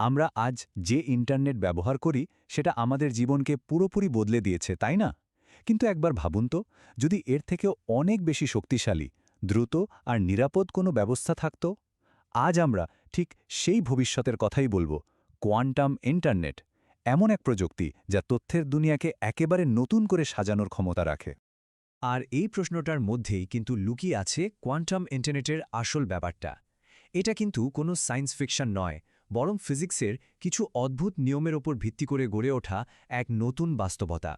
আমরা আজ যে ইন্টারনেট ব্যবহার করি, সেটা আমাদের জীবনকে পুরোপুরি বদলে দিয়েছে, তাই না? কিন্তু একবার ভাবুন তো, যদি এর থেকেও অনেক বেশি শক্তিশালী, দ্রুত আর নিরাপদ কোনো ব্যবস্থা থাকত? আজ আমরা ঠিক সেই ভবিষ্যতের কথাই বলব, কোয়ান্টাম ইন্টারনেট, এমন এক প্রযুক্তি যা তথ্যের দুনিয়াকে একেবারে নতুন করে সাজানোর ক্ষমতা রাখে। আর এই প্রশ্নটার মধ্যেই কিন্তু লুকিয়ে আছে কোয়ান্টাম ইন্টারনেটের আসল ব্যাপারটা। এটা কিন্তু কোনো সায়েন্স ফিকশন নয় বরং ফিজিক্সের কিছু অদ্ভুত নিয়মের ওপর ভিত্তি করে গড়ে ওঠা এক নতুন বাস্তবতা।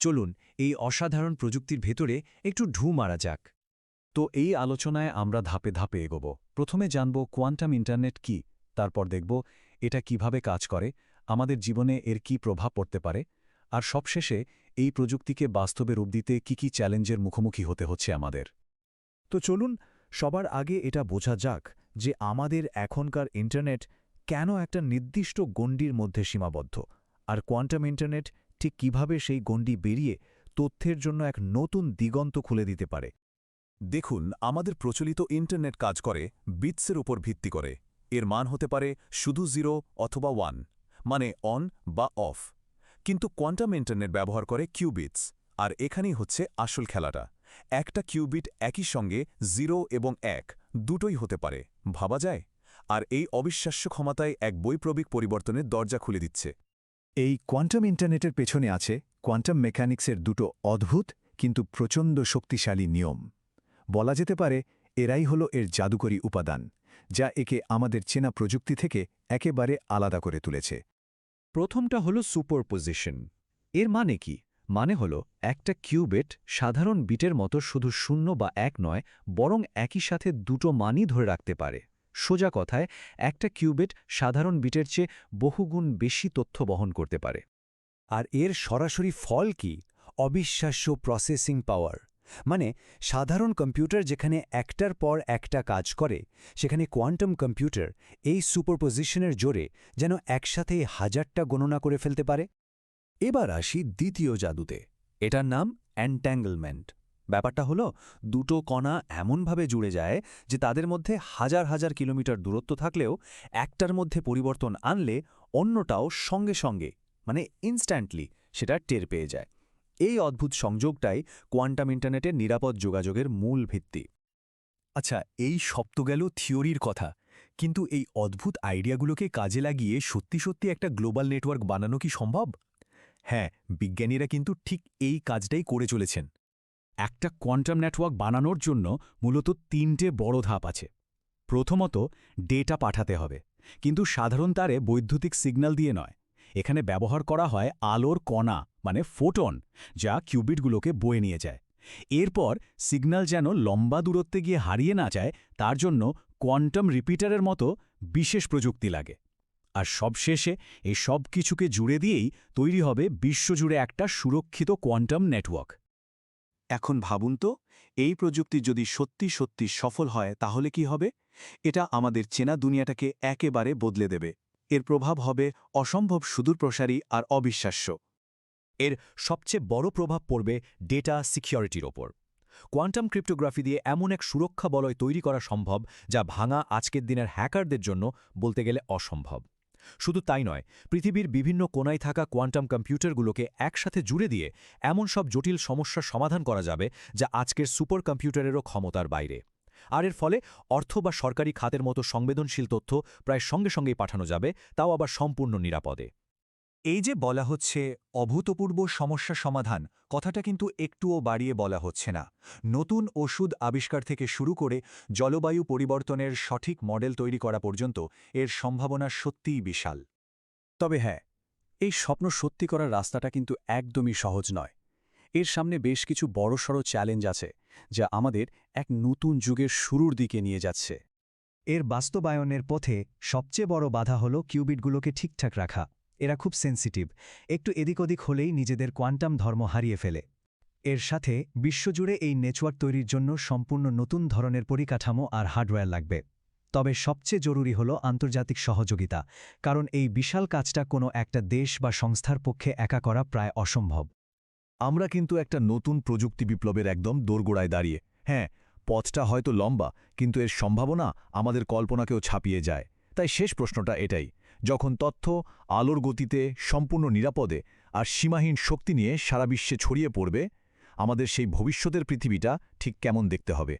চলুন, এই অসাধারণ প্রযুক্তির ভেতরে একটু ঢু মারা যাক। তো এই আলোচনায় আমরা ধাপে ধাপে এগোব। প্রথমে জানব কোয়ান্টাম ইন্টারনেট কি, তারপর দেখব এটা কীভাবে কাজ করে, আমাদের জীবনে এর কি প্রভাব পড়তে পারে, আর সবশেষে এই প্রযুক্তিকে বাস্তবে রূপ দিতে কি কি চ্যালেঞ্জের মুখোমুখি হতে হচ্ছে আমাদের। তো চলুন, সবার আগে এটা বোঝা যাক যে আমাদের এখনকার ইন্টারনেট কেন একটা নির্দিষ্ট গণ্ডির মধ্যে সীমাবদ্ধ? আর কোয়ান্টাম ইন্টারনেট ঠিক কীভাবে সেই গণ্ডি বেরিয়ে তথ্যের জন্য এক নতুন দিগন্ত খুলে দিতে পারে? দেখুন, আমাদের প্রচলিত ইন্টারনেট কাজ করে, বিটসের উপর ভিত্তি করে। এর মান হতে পারে শুধু জিরো অথবা ওয়ান মানে অন বা অফ। কিন্তু কোয়ান্টাম ইন্টারনেট ব্যবহার করে কিউবিটস, আর এখানেই হচ্ছে আসল খেলাটা। একটা কিউবিট একই সঙ্গে জিরো এবং এক, দুটোই হতে পারে। ভাবা যায়? আর এই অবিশ্বাস্য ক্ষমতায় এক বৈপ্লবিক পরিবর্তনের দরজা খুলে দিচ্ছে। এই কোয়ান্টাম ইন্টারনেটের পেছনে আছে কোয়ান্টাম মেকানিক্সের দুটো অদ্ভুত কিন্তু প্রচণ্ড শক্তিশালী নিয়ম। বলা যেতে পারে এরাই হল এর জাদুকরী উপাদান যা একে আমাদের চেনা প্রযুক্তি থেকে একেবারে আলাদা করে তুলেছে। প্রথমটা হলো সুপারপোজিশন। এর মানে কি? মানে হলো একটা কিউবেট সাধারণ বিটের মতো শুধু শূন্য বা এক নয় বরং একই সাথে দুটো মানই ধরে রাখতে পারে। সোজা কথায়, একটা কিউবিট সাধারণ বিটের চেয়ে বহুগুণ বেশি তথ্য বহন করতে পারে। আর এর সরাসরি ফল কি? অবিশ্বাস্য প্রসেসিং পাওয়ার মানে সাধারণ কম্পিউটার যেখানে একটার পর একটা কাজ করে, সেখানে কোয়ান্টাম কম্পিউটার এই সুপারপোজিশনের জোরে যেন একসাথে হাজারটা গণনা করে ফেলতে পারে। এবার আসি দ্বিতীয় জাদুতে। এটার নাম অ্যান্ট্যাঙ্গলমেন্ট ব্যাপারটা হলো, দুটো কণা এমনভাবে জুড়ে যায় যে তাদের মধ্যে হাজার হাজার কিলোমিটার দূরত্ব থাকলেও একটার মধ্যে পরিবর্তন আনলে অন্যটাও সঙ্গে সঙ্গে মানে ইনস্ট্যান্টলি সেটা টের পেয়ে যায়। এই অদ্ভুত সংযোগটাই কোয়ান্টাম ইন্টারনেটের নিরাপদ যোগাযোগের মূল ভিত্তি। আচ্ছা এই সব তো গেল থিওরির কথা, কিন্তু এই অদ্ভুত আইডিয়াগুলোকে কাজে লাগিয়ে সত্যি সত্যি একটা গ্লোবাল নেটওয়ার্ক বানানো কি সম্ভব? হ্যাঁ বিজ্ঞানীরা কিন্তু ঠিক এই কাজটাই করে চলেছেন। একটা কোয়ান্টাম নেটওয়ার্ক বানানোর জন্য মূলত তিনটে বড় ধাপ আছে। প্রথমত, ডেটা পাঠাতে হবে, কিন্তু সাধারণ তারে বৈদ্যুতিক সিগন্যাল দিয়ে নয়। এখানে ব্যবহার করা হয় আলোর কণা মানে ফোটন, যা কিউবিটগুলোকে বয়ে নিয়ে যায়। এরপর, সিগন্যাল যেন লম্বা দূরত্বে গিয়ে হারিয়ে না যায়, তার জন্য কোয়ান্টাম রিপিটারের মতো বিশেষ প্রযুক্তি লাগে। আর সবশেষে, এই সব কিছুকে জুড়ে দিয়েই তৈরি হবে বিশ্বজুড়ে একটা সুরক্ষিত কোয়ান্টাম নেটওয়ার্ক। এখন ভাবুন তো, এই প্রযুক্তি যদি সত্যি সত্যি সফল হয়, তাহলে কি হবে? এটা আমাদের চেনা দুনিয়াটাকে একেবারে বদলে দেবে। এর প্রভাব হবে অসম্ভব সুদূরপ্রসারী আর অবিশ্বাস্য। এর সবচেয়ে বড় প্রভাব পড়বে ডেটা সিকিউরিটির ওপর। কোয়ান্টাম ক্রিপ্টোগ্রাফি দিয়ে এমন এক সুরক্ষা বলয় তৈরি করা সম্ভব, যা ভাঙা আজকের দিনের হ্যাকারদের জন্য বলতে গেলে অসম্ভব। শুধু তাই নয়, পৃথিবীর বিভিন্ন কোনায় থাকা কোয়ান্টাম কম্পিউটারগুলোকে একসাথে জুড়ে দিয়ে এমন সব জটিল সমস্যার সমাধান করা যাবে যা আজকের সুপার কম্পিউটারেরও ক্ষমতার বাইরে। আর এর ফলে অর্থ বা সরকারি খাতের মতো সংবেদনশীল তথ্য প্রায় সঙ্গে সঙ্গেই পাঠানো যাবে, তাও আবার সম্পূর্ণ নিরাপদে। এই যে বলা হচ্ছে অভূতপূর্ব সমস্যা সমাধান, কথাটা কিন্তু একটুও বাড়িয়ে বলা হচ্ছে না। নতুন ওষুধ আবিষ্কার থেকে শুরু করে জলবায়ু পরিবর্তনের সঠিক মডেল তৈরি করা পর্যন্ত এর সম্ভাবনা সত্যিই বিশাল। তবে হ্যাঁ এই স্বপ্ন সত্যি করার রাস্তাটা কিন্তু একদমই সহজ নয়। এর সামনে বেশ কিছু বড়সড় চ্যালেঞ্জ আছে, যা আমাদের এক নতুন যুগের শুরুর দিকে নিয়ে যাচ্ছে। এর বাস্তবায়নের পথে সবচেয়ে বড় বাধা হল কিউবিটগুলোকে ঠিকঠাক রাখা। এরা খুব সেন্সিটিভ একটু এদিক ওদিক হলেই নিজেদের কোয়ান্টাম ধর্ম হারিয়ে ফেলে। এর সাথে বিশ্বজুড়ে এই নেটওয়ার্ক তৈরির জন্য সম্পূর্ণ নতুন ধরনের পরিকাঠামো আর হার্ডওয়্যার লাগবে। তবে সবচেয়ে জরুরি হল আন্তর্জাতিক সহযোগিতা, কারণ এই বিশাল কাজটা কোনো একটা দেশ বা সংস্থার পক্ষে একা করা প্রায় অসম্ভব। আমরা কিন্তু একটা নতুন প্রযুক্তি বিপ্লবের একদম দোরগোড়ায় দাঁড়িয়ে। হ্যাঁ পথটা হয়তো লম্বা, কিন্তু এর সম্ভাবনা আমাদের কল্পনাকেও ছাপিয়ে যায়। তাই শেষ প্রশ্নটা এটাই। যখন তথ্য আলোর গতিতে সম্পূর্ণ নিরাপদে আর সীমাহীন শক্তি নিয়ে সারা বিশ্বে ছড়িয়ে পড়বে, আমাদের সেই ভবিষ্যতের পৃথিবীটা ঠিক কেমন দেখতে হবে।